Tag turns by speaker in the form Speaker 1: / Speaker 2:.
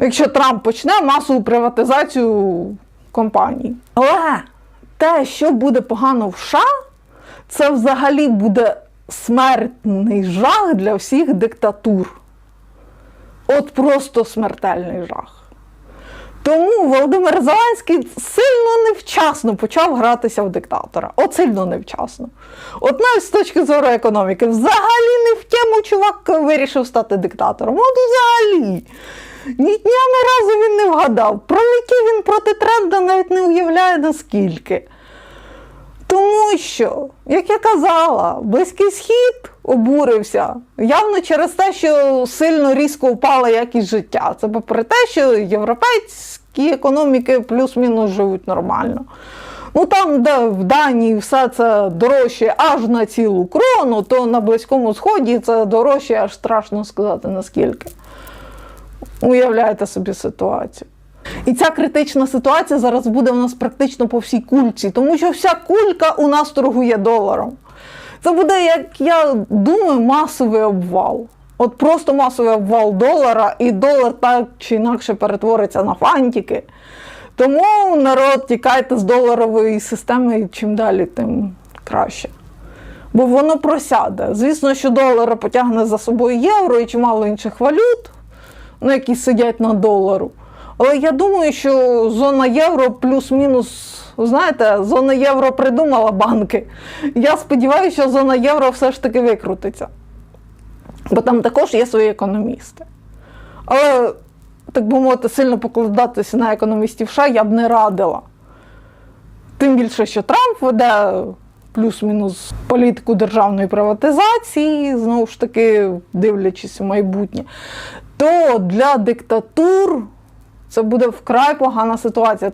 Speaker 1: якщо Трамп почне масову приватизацію компаній. Але те, що буде погано в США, це взагалі буде смертний жах для всіх диктатур. От просто смертельний жах. Тому Володимир Зеленський сильно невчасно почав гратися в диктатора. От сильно невчасно. От навіть з точки зору економіки, взагалі не в тему чувак вирішив стати диктатором. От взагалі. Ні дня ні разу він не вгадав. Пролетів він проти тренда, навіть не уявляє наскільки. Тому що, як я казала, Близький Схід обурився явно через те, що сильно різко впала якість життя. Це попри те, що європейські економіки плюс-мінус живуть нормально. Ну там, де в Данії все це дорожче аж на цілу крону, то на Близькому Сході це дорожче, аж страшно сказати наскільки. Уявляєте собі ситуацію. І ця критична ситуація зараз буде у нас практично по всій кульці, тому що вся кулька у нас торгує доларом. Це буде, як я думаю, масовий обвал. От просто масовий обвал долара, і долар так чи інакше перетвориться на фантики. Тому народ тікайте з доларової системи, і чим далі, тим краще. Бо воно просяде. Звісно, що долар потягне за собою євро і чимало інших валют, ну, які сидять на долару. Але я думаю, що зона євро плюс-мінус, знаєте, зона євро придумала банки. Я сподіваюся, що зона євро все ж таки викрутиться. Бо там також є свої економісти. Але, так би мовити, сильно покладатися на економістів США я б не радила. Тим більше, що Трамп веде плюс-мінус політику державної приватизації, знову ж таки, дивлячись в майбутнє, то для диктатур це буде вкрай погана ситуація.